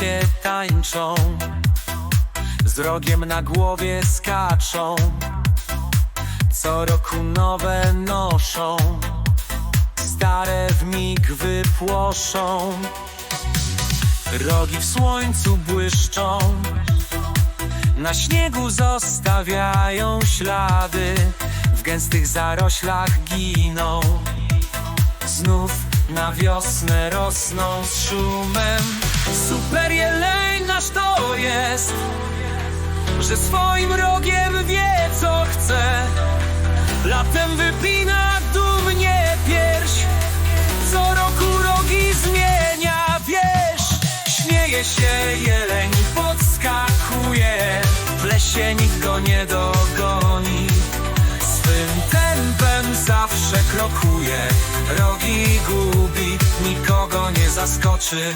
lesie tańczą. Z rogiem na głowie skaczą. Co roku nowe noszą. Stare w mig wypłoszą. Rogi w słońcu błyszczą. Na śniegu zostawiają ślady. W gęstych zaroślach giną. Znów na wiosnę rosną z szumem Super jeleń nasz to jest Że swoim rogiem wie co chce. Latem wypina dumnie pierś Co roku rogi zmienia wieś Śmieje się jeleń, podskakuje W lesie nikt go nie dogoni. Swym tempem zawsze krokuje Rogi gubi, nikogo nie zaskoczy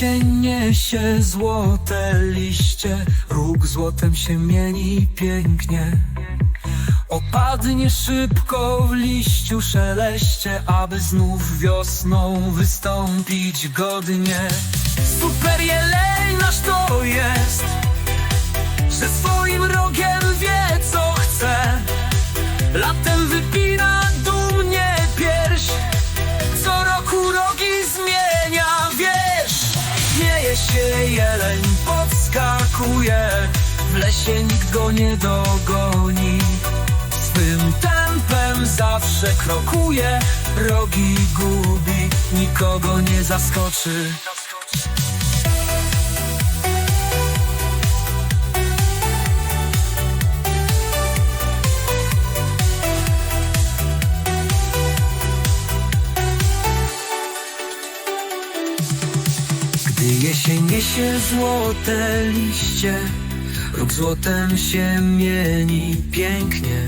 jesień niesie złote liście Róg złotem się mieni pięknie. Opadnie szybko w liściu szeleście Aby znów wiosną wystąpić godnie. Super nasz to jest Że swoim rogiem wie co chce. Latem wypina Się jeleń, podskakuje W lesie nikt go nie dogoni. Swym tempem zawsze krokuje Rogi gubi, nikogo nie zaskoczy Gdy jesień niesie złote liście Róg złotem się mieni pięknie.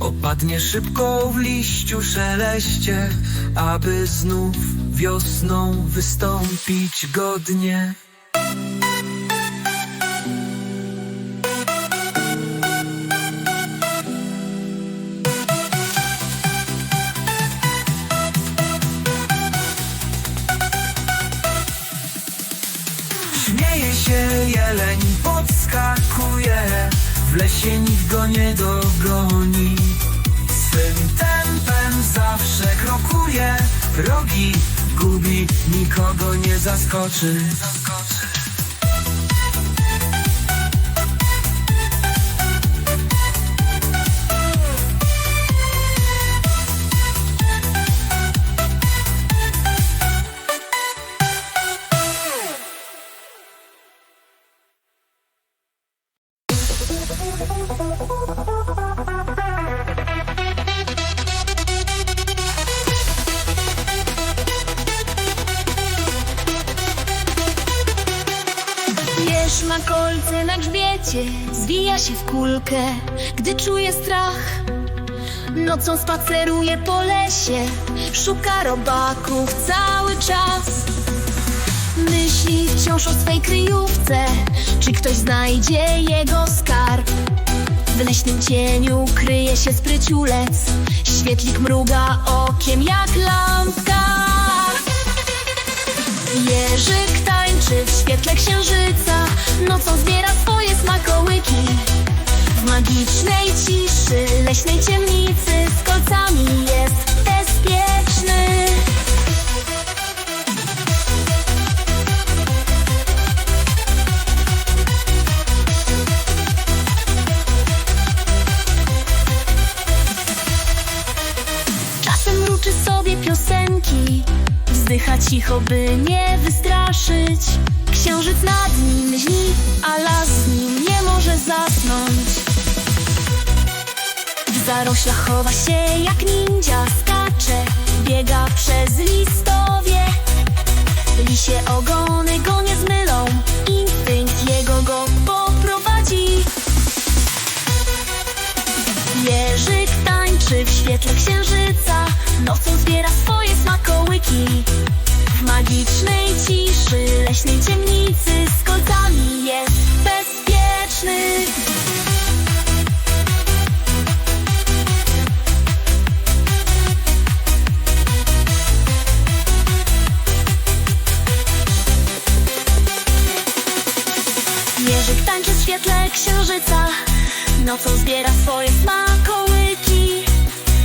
Opadnie szybko w liściu szeleście Aby znów wiosną wystąpić godnie W lesie nikt go nie dogoni. Swym tempem zawsze krokuje. Rogi gubi, nikogo nie zaskoczy spaceruje po lesie, szuka robaków cały czas. Myśli wciąż o swej kryjówce, czy ktoś znajdzie jego skarb. W leśnym cieniu kryje się spryciulec, świetlik mruga okiem jak lampka. Jerzyk tańczy w świetle księżyca Nocą zbiera swoje smakołyki W magicznej ciszy leśnej ciemnicy Z kolcami jest bezpieczny. Czasem mruczy sobie piosenki Wzdycha cicho, by nie wystraszyć. Księżyc nad nim lśni, a las z nim nie może zasnąć W zaroślach chowa się jak ninja Skacze, biega przez listowie. Lisie ogony go nie zmylą Instynkt jego go poprowadzi. Jerzyk tańczy w świetle księżyca Nocą zbiera swoje smakołyki. W magicznej ciszy świetle księżyca Nocą zbiera swoje smakołyki?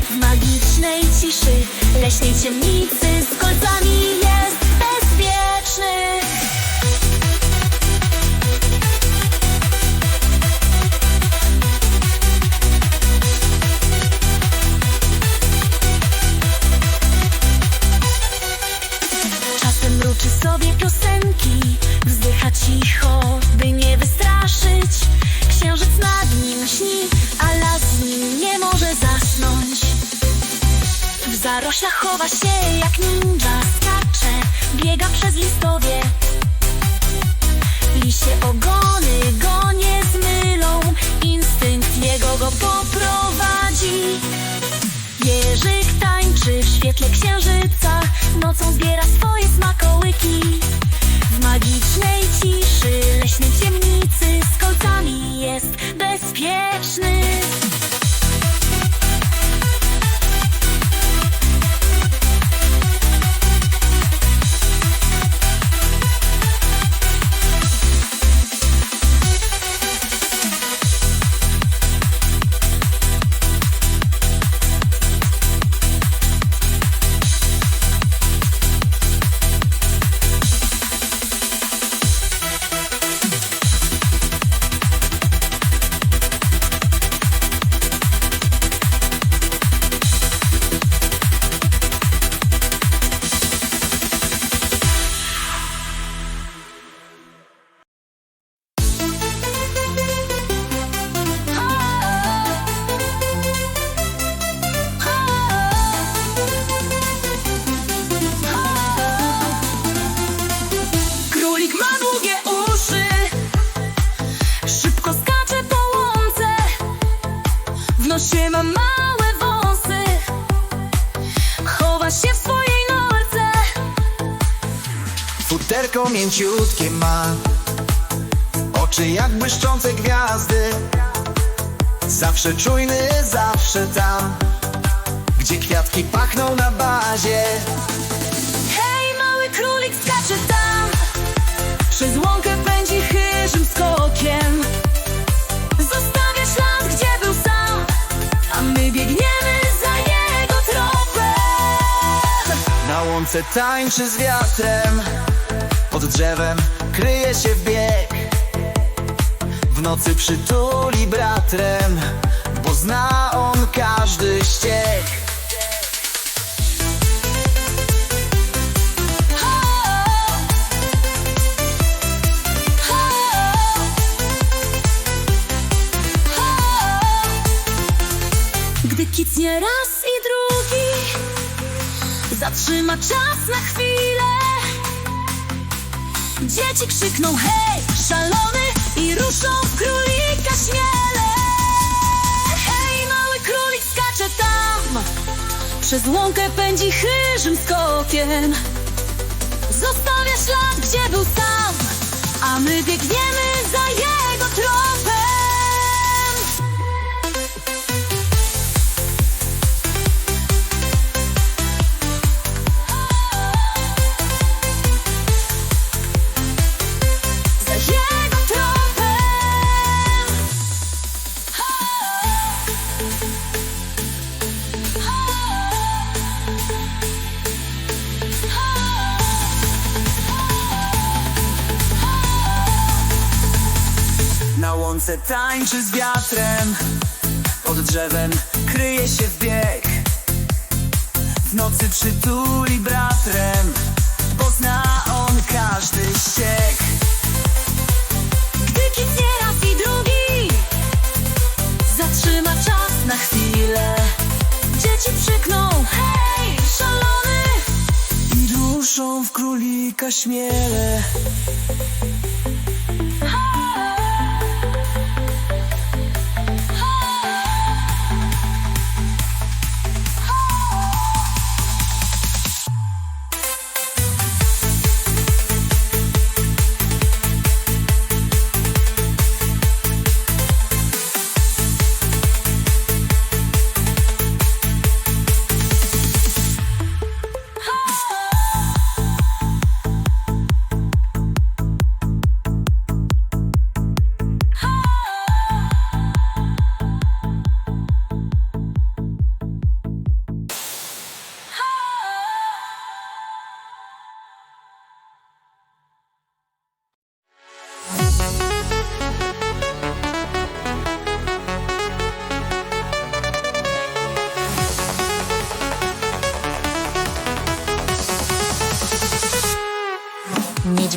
W magicznej ciszy Leśnej ciemnicy z kolcami Zaroślach chowa się jak ninja. Skacze, biega przez listowie uszy. Szybko skacze po łące. W nosie ma małe wąsy Chowa się w swojej norce. Futerko mięciutkie ma. Oczy jak błyszczące gwiazdy. Zawsze czujny, zawsze tam Gdzie kwiatki pachną na bazie łąkę pędzi chyżym skokiem. Zostawia ślad, gdzie był sam A my biegniemy za jego tropem. Na łące tańczy z wiatrem Pod drzewem kryje się bieg. W nocy przytuli bratrem czas na chwilę. Dzieci krzykną hej, szalony I ruszą w królika śmiele. Hej, mały królik skacze tam. Przez łąkę pędzi chyżym skokiem. Zostawia ślad, gdzie był sam. A my biegniemy tańczy z wiatrem Pod drzewem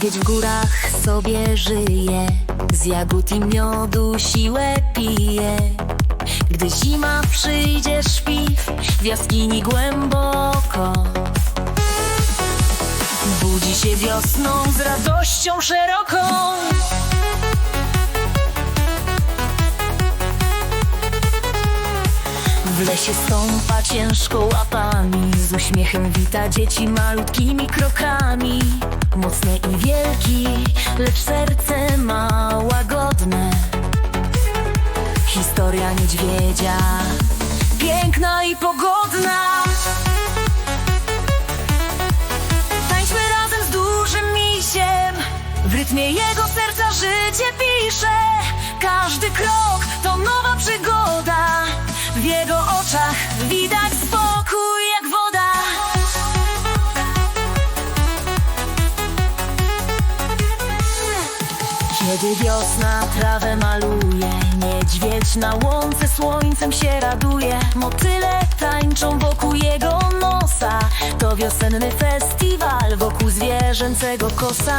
Niedźwiedź w górach sobie żyje, z jagód i miodu siłę pije. Gdy zima przyjdzie, śpi w jaskini głęboko. Budzi się wiosną z radością szeroką. W lesie stąpa ciężko łapami. Z uśmiechem wita dzieci malutkimi krokami. Mocny i wielki, lecz serce ma łagodne. Historia niedźwiedzia Piękna i pogodna. Tańczmy razem z dużym misiem. W rytmie jego serca życie pisze. Każdy krok to nowa przygoda W jego oczach widać spokój jak woda. Kiedy wiosna trawę maluje Niedźwiedź na łące słońcem się raduje. Motyle tańczą wokół jego nosa. To wiosenny festiwal wokół zwierzęcego kosa.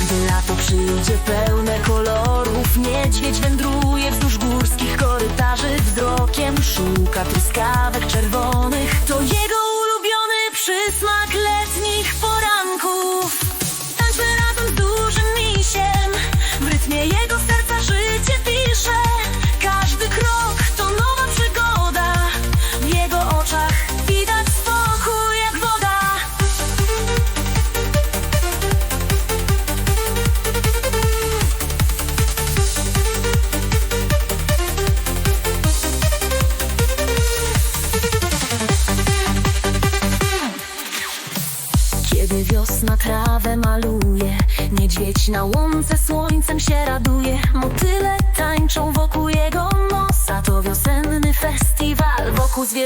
Gdy lato przyjdzie pełne kolorów Niedźwiedź wędruje wzdłuż górskich korytarzy. Wzrokiem szuka truskawek czerwonych. To jego ulubiony przysmak letnich poranków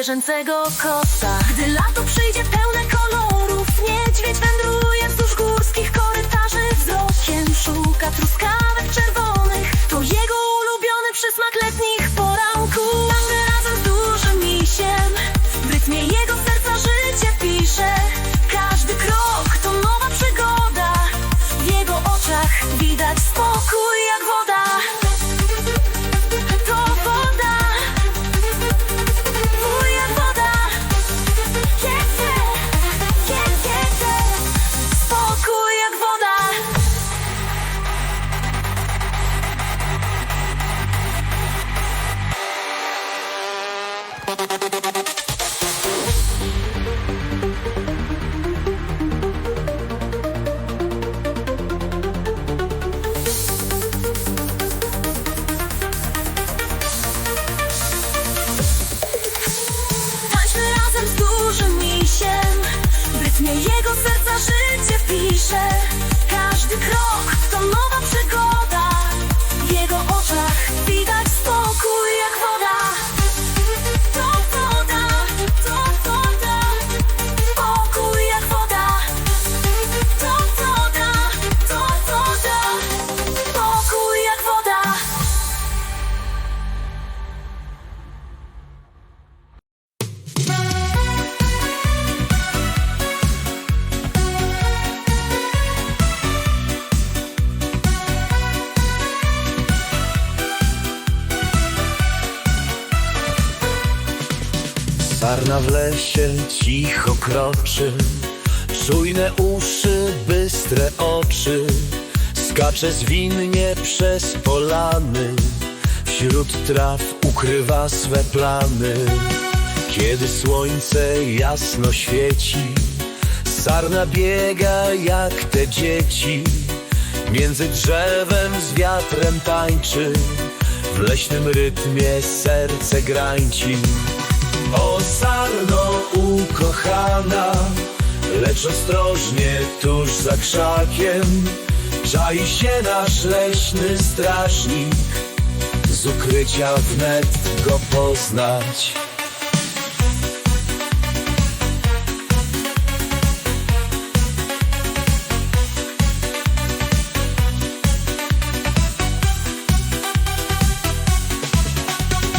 zwierzęcego kosa. Gdy lato Lesie cicho kroczy. Czujne uszy, bystre oczy. Skacze zwinnie przez polany. Wśród traw ukrywa swe plany. Kiedy słońce jasno świeci Sarna biega jak te dzieci. Między drzewem z wiatrem tańczy W leśnym rytmie serce grańci o sarno ukochana, lecz ostrożnie tuż za krzakiem czai się nasz leśny strażnik. Z ukrycia wnet go poznać.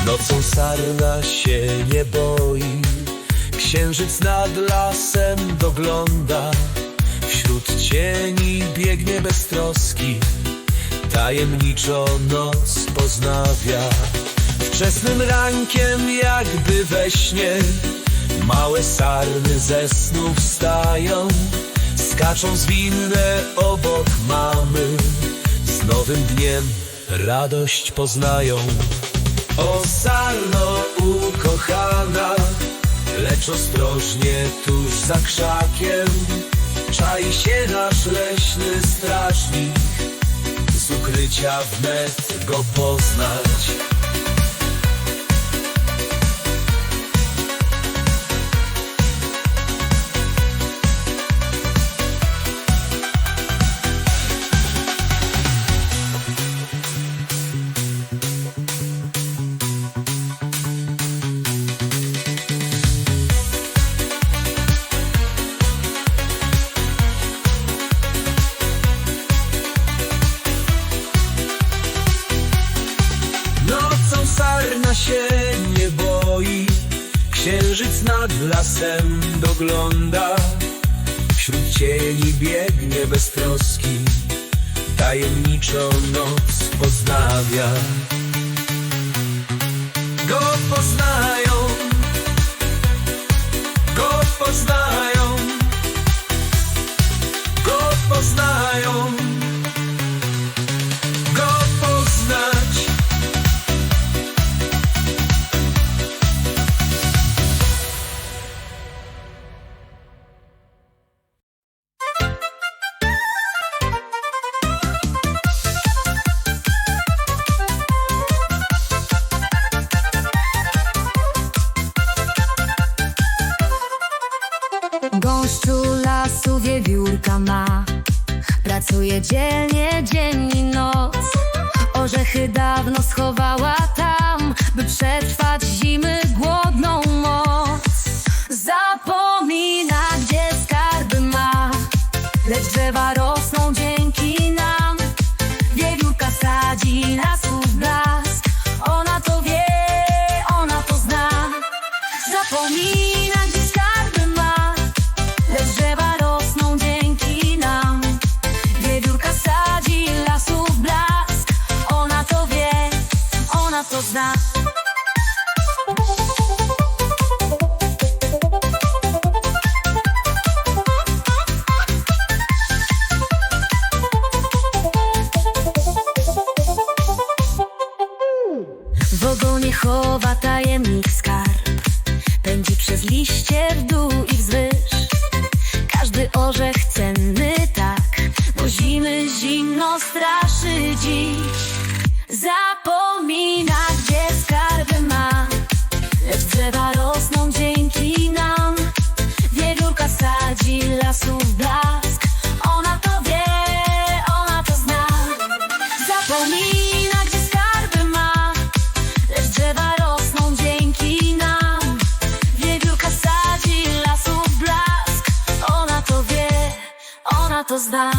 Nocą sarna się nie boi. Księżyc nad lasem dogląda. Wśród cieni biegnie bez troski. Tajemniczo noc poznawia. Wczesnym rankiem jakby we śnie. Małe sarny ze snu wstają. Skaczą zwinne obok mamy. Z nowym dniem radość poznają. O Osalno ukochana Lecz ostrożnie tuż za krzakiem. Czai się nasz leśny strażnik Z ukrycia wnet go poznać. biegnie bez troski Tajemniczą noc poznawia. Go Gdzie skarby ma? Lecz drzewa rosną dzięki nam. Wiewiórka sadzi lasów blask. Ona to wie, ona to zna.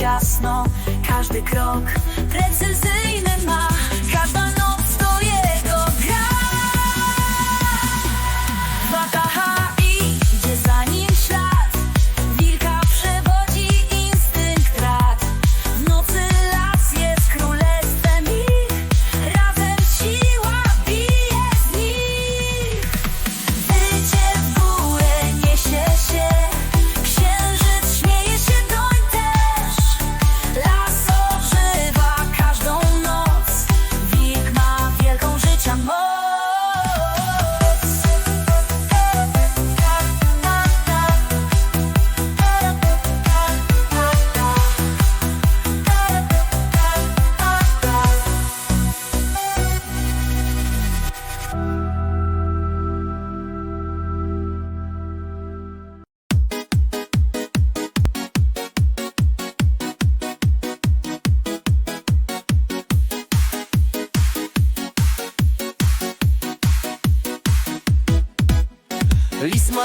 Ciasno Każdy krok precyzyjny ma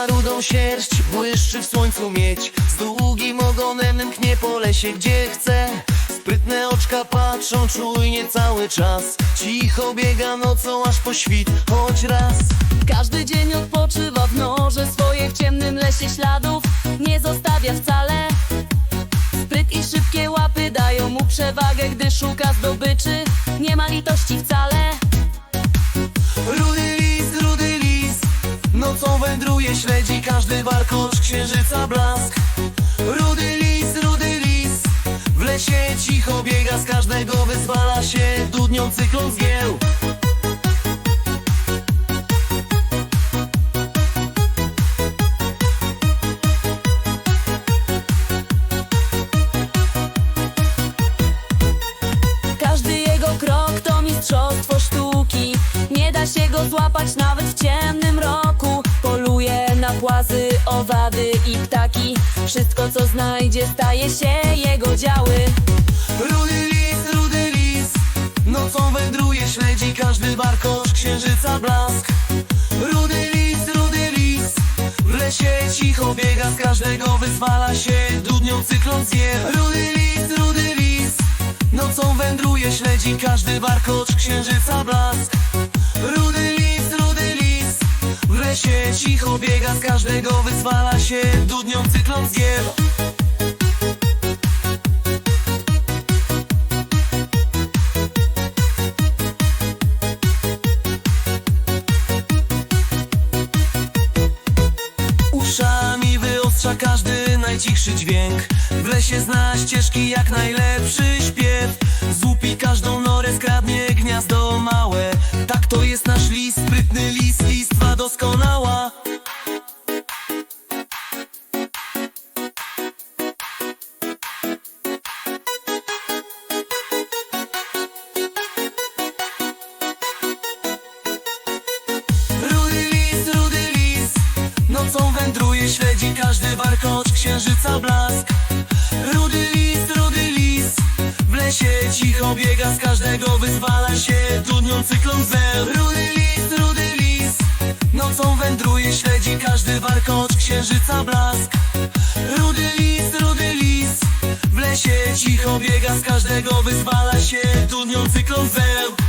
rudą sierść, błyszczy w słońcu mieć Z długim ogonem mknie po lesie gdzie chce Sprytne oczka patrzą czujnie cały czas Cicho biega nocą aż po świt, choć raz Każdy dzień odpoczywa w norze swoje w ciemnym lesie śladów nie zostawia wcale. Spryt i szybkie łapy dają mu przewagę, gdy szuka zdobyczy. Nie ma litości wcale. Warkocz księżyca blask. Rudy lis, rudy lis. W lesie cicho biega, z każdego wyzwala się Dudnią cyklon zgieł owady i ptaki. Wszystko co znajdzie staje się jego działy. Rudy lis, rudy lis Nocą wędruje, śledzi każdy warkocz księżyca blask. Rudy lis, rudy lis W lesie cicho biega, z każdego wyzwala się Dudnią cyklon zje Rudy lis, rudy lis Nocą wędruje, śledzi każdy warkocz księżyca blask. Rudy cicho biega, z każdego wyzwala się Dudnią cyklon zje Uszami wyostrza każdy najcichszy dźwięk. W lesie zna ścieżki jak najlepszy śpiew. Złupi każdą norę, skradnie gniazdo małe księżyca blask. Rudy lis, rudy lis W lesie cicho biega Z każdego wyzwala się Dudną cyklon zel Rudy lis, rudy lis Nocą wędruje, śledzi każdy warkocz Księżyca blask. Rudy lis, rudy lis W lesie cicho biega Z każdego wyzwala się Dudnią cyklon zel